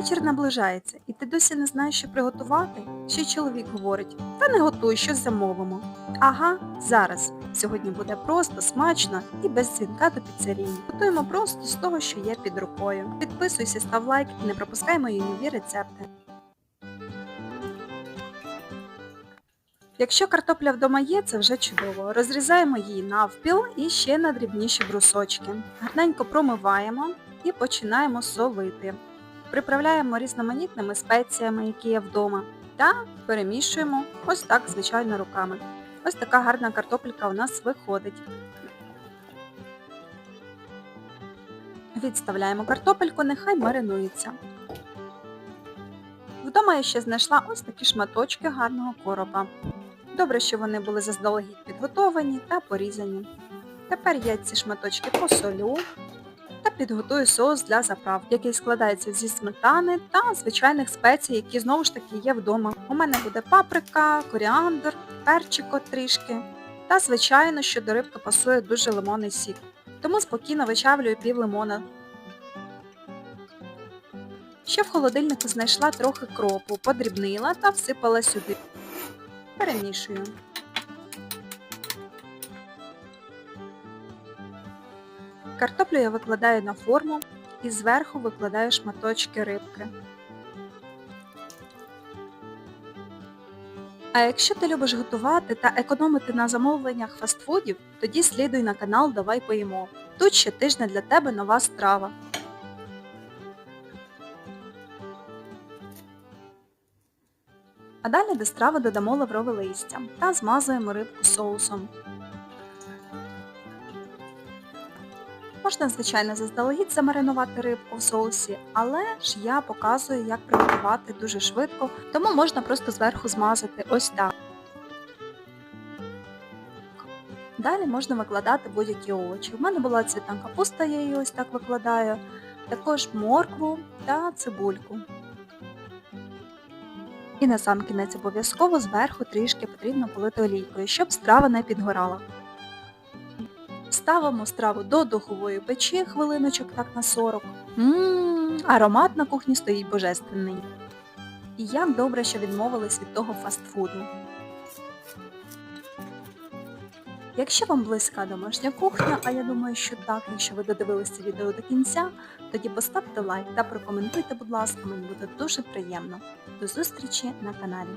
Вечір наближається, і ти досі не знаєш, що приготувати? Ще чоловік говорить, та не готуй, щось замовимо. Ага, зараз. Сьогодні буде просто, смачно і без дзвінка до піцерії. Готуємо просто з того, що є під рукою. Підписуйся, став лайк і не пропускай мої нові рецепти. Якщо картопля вдома є, це вже чудово. Розрізаємо її навпіл і ще на дрібніші брусочки. Гарненько промиваємо і починаємо солити. Приправляємо різноманітними спеціями, які є вдома, та перемішуємо ось так, звичайно, руками. Ось така гарна картопелька у нас виходить. Відставляємо картопельку, нехай маринується. Вдома я ще знайшла ось такі шматочки гарного короба. Добре, що вони були заздалегідь підготовані та порізані. Тепер я ці шматочки посолю підготую соус для заправки, який складається зі сметани та звичайних спецій, які знову ж таки є вдома. У мене буде паприка, коріандр, перчико трішки. Та, звичайно, що до рибки пасує дуже лимонний сік. Тому спокійно вичавлюю пів лимона. Ще в холодильнику знайшла трохи кропу, подрібнила та всипала сюди. Перемішую. Картоплю я викладаю на форму і зверху викладаю шматочки рибки. А якщо ти любиш готувати та економити на замовленнях фастфудів, тоді слідуй на канал Давай поїмо. Тут щотижня для тебе нова страва. А далі до страви додамо лаврове листя та змазуємо рибку соусом. Можна, звичайно, заздалегідь замаринувати рибку в соусі, але ж я показую, як приготувати дуже швидко, тому можна просто зверху змазати ось так. Далі можна викладати будь-які овочі. У мене була цвітна капуста, я її ось так викладаю, також моркву та цибульку. І на сам кінець обов'язково зверху трішки потрібно полити олійкою, щоб страва не підгорала. Ставимо страву до духової печі хвилиночок так на 40. Ммм, аромат на кухні стоїть божественний. І як добре, що відмовились від того фастфуду. Якщо вам близька домашня кухня, а я думаю, що так, якщо ви додивилися це відео до кінця, тоді поставте лайк та прокоментуйте, будь ласка, мені буде дуже приємно. До зустрічі на каналі.